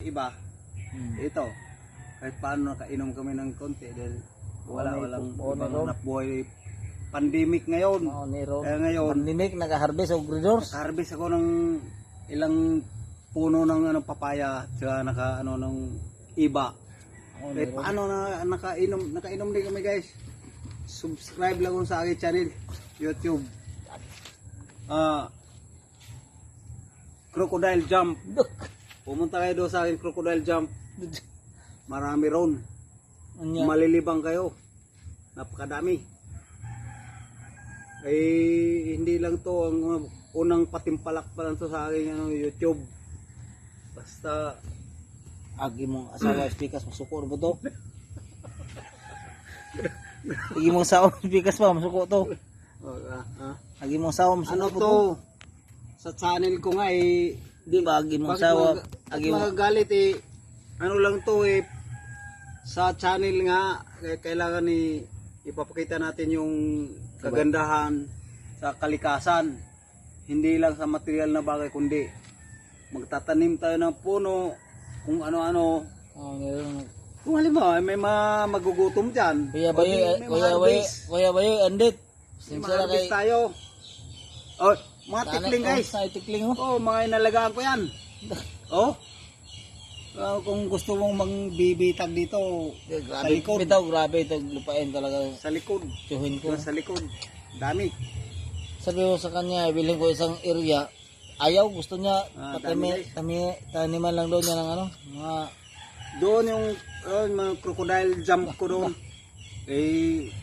iba, Hmm. ito, kahit paano nakainom kami ng konti dahil wala, may walang pu- ibang ano? hanap buhay. Pandemic ngayon. Oo, Nero. Kaya ngayon, Pandemic, nag-harvest og gridors. Nakarbis ako ng ilang puno ng ano papaya tsaka naka ano ng iba. Oo, Kahit Nero. paano na nakainom nakainom din kami guys. Subscribe lang sa aking channel YouTube. Ah Crocodile Jump. Pumunta kayo doon sa akin Crocodile Jump. Marami ron. Anya. Malilibang kayo. Napakadami. Eh, hindi lang to ang uh, unang patimpalak pa lang to sa aking ano, YouTube. Basta, Agi mong asawa speakers masuko na ba to? Agi mong asawa speakers pa masuko to. oh, ah, ah. Agi mong asawa masuko ano to, sa channel ko nga eh, Di ba agi mong asawa? mag- Agi magagalit eh, ano lang to eh, sa channel nga, eh, kailangan ni ipapakita natin yung kagandahan sa kalikasan. Hindi lang sa material na bagay, kundi magtatanim tayo ng puno, kung ano-ano. Oh, Nero. Kung halimbawa, may mga magugutom dyan. Kuya o Bayo, di, may Kuya Bayo, ma-harvest. Kuya Bayo, andit. Ma-harvest kay... tayo. Oh, mga tikling guys. Sa tikling oh. Oh, mga inalagaan ko yan. Oh. Ah, kung gusto mong mangbibitag dito, sa Grabe, likod. bitaw, grabe ito lupain talaga. Sa likod. Tsuhin ko. Sa likod. Dami. Sabi ko sa kanya, bilhin ko isang area. Ayaw, gusto niya Ah, patami, tami, taniman lang daw niya ng ano, mga Doon yung yung mga crocodile jump ko doon. Eh,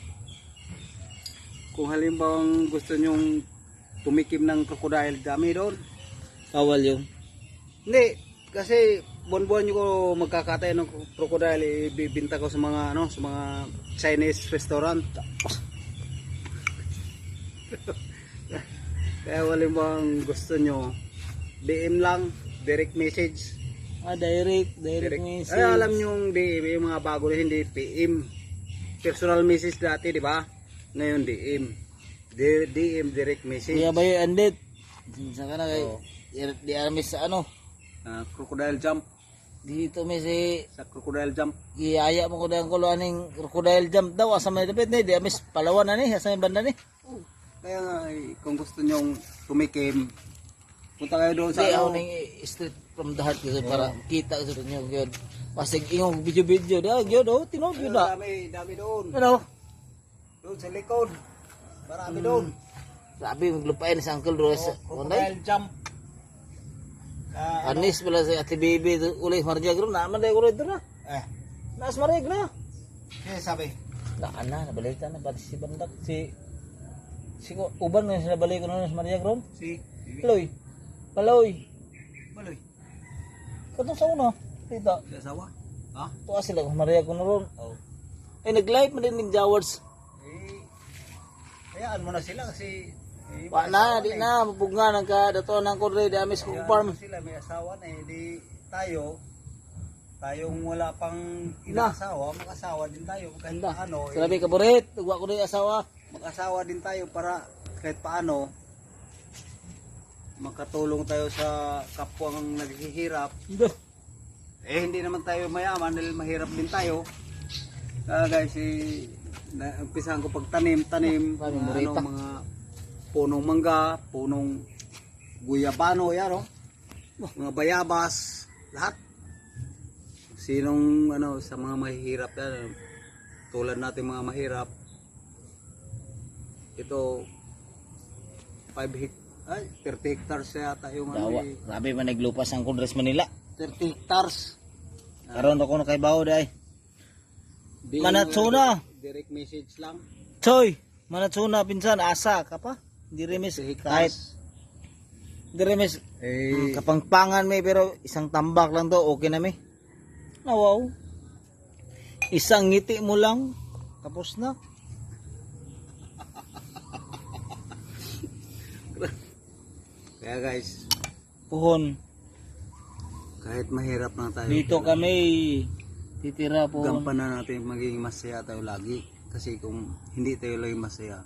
kung halimbawa gusto nyong tumikim ng crocodile, dami doon. bawal yung Hindi, kasi buwan-buwan ko magkakatay ng crocodile, ibibinta ko sa mga ano, sa mga Chinese restaurant. Kaya wala bang gusto nyo, DM lang, direct message. ah, direct, direct, Direct. message. Ay, alam yung DM, yung mga bago na hindi PM. Personal message dati, di ba? Ngayon DM. Di- DM, direct message. Kuya Bayo, andit. Sa ka na kay, Oo. di- di sa ano, Ah, crocodile jump. dito may si, Sa crocodile jump. iyaya mo ko dahil ko aning crocodile jump daw, asa may dapat ni, di amis palawan na ni, asa may banda ni. Kaya nga, eh, kung gusto nyong tumikim, punta kayo doon sa ano, ning straight from the heart kasi para kita sa inyo gyud. Pasig ingong video-video da gyud oh, tinud gyud da. dami, dami doon. Ano? Doon sa likod. Marami doon. Sabi maglupain sa Uncle Rose. Oh, crocodile jump. Ah, Anis pala si Ate Baby ulay Grum naman day ko na. eh, Nas Maria na. kaya sabi, Na ana nabalikan na pati si Bandak si si uban na sila balik ko na sa Maria Grum. si Paloy. Paloy. Baloy, Katong sa una. Kita. sa asawa. Ha? Tuwa sila ko Maria ko na ron. Oh. Ay nag-live man din ni Jawards. Eh, hayaan mo na sila kasi Wa may na, asawa di na, mabugna ng ka, dato ng kodre, di amis kong farm. mo sila, may asawa na eh. Di tayo, tayong wala pang Na. inaasawa, mag-asawa din tayo. Kahit Anda. paano, eh, Sabi ka, burit, tugwa ko na yung asawa. mag-asawa din tayo para kahit paano makatulong tayo sa kapwang naghihirap. Eh hindi naman tayo mayaman dahil mahirap din tayo. Kaya guys, eh, na, umpisahan ko pagtanim, tanim, Maraming mga, ano, mga punong mangga, punong guyabano, yan oh. Mga bayabas, lahat. Sinong ano sa mga mahihirap yan, tulad natin mga mahirap, ito 5 hect ay 30 hectares yata yung ano Dawa, eh. grabe man naglupas ang Kondres Manila. 30 hectares Karon ako na kay bawo day. Manatsuna. direct message lang Choy, manatsuna pinsan, asa ka pa? Di remis, 30 kahit, hectares di remis, eh. Kapangpangan may pero isang tambak lang to, okay na may. Ah, wow. Isang ngiti mo lang, tapos na. kaya guys. Puhon, kahit mahirap na tayo. Dito kami titira po. gampanan natin maging masaya tayo lagi. Kasi kung hindi tayo lagi masaya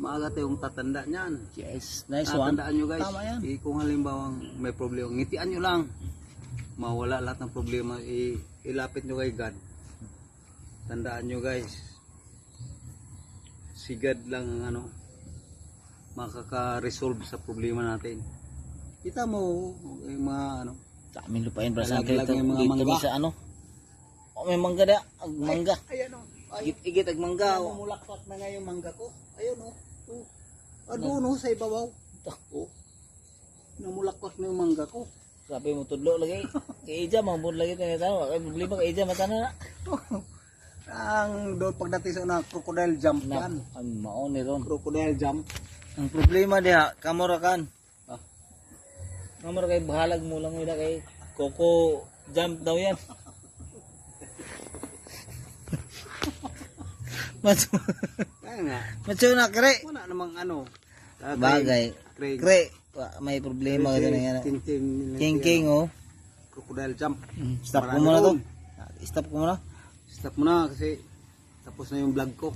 maaga tayong tatanda niyan Yes, nice one. Tatandaan nyo guys Tama yan. eh, kung halimbawa may problema ngitian nyo lang mawala lahat ng problema, i- ilapit nyo kay God. Tandaan nyo guys, si God lang ang ano, makaka-resolve sa problema natin. Kita mo, yung mga ano, Sa amin lupain para sa Lalaglag dito, dito mangga. mi sa ano. O may mangga da, mangga. ayan o, ay, Igit igit ag mangga. Ano, o. Namulakpak na nga yung mangga ko. Ayun o. Oh. Ah, doon o, sa ibabaw. Ito. Oh. Namulakpak na yung mangga ko. Sabi mo tudlo lagi. Kay Ija mambun lagi tayo tayo. Kay problema kay Ija mata na. Ang doon pagdating sa una, crocodile jump Na, yan. ang maon ni ron. Crocodile jump. Ang problema diha, kamora kan. Ah. Kamora kay bahalag mo lang ida kay Coco jump daw yan. Macho. Kaya nga, kre. wala namang ano. Ah, Bagay. Kre. May problema kasi na yan. King King. King King oh. Crocodile jump. Stop ko muna to. Stop ko muna. Stop mo na kasi tapos na yung vlog ko.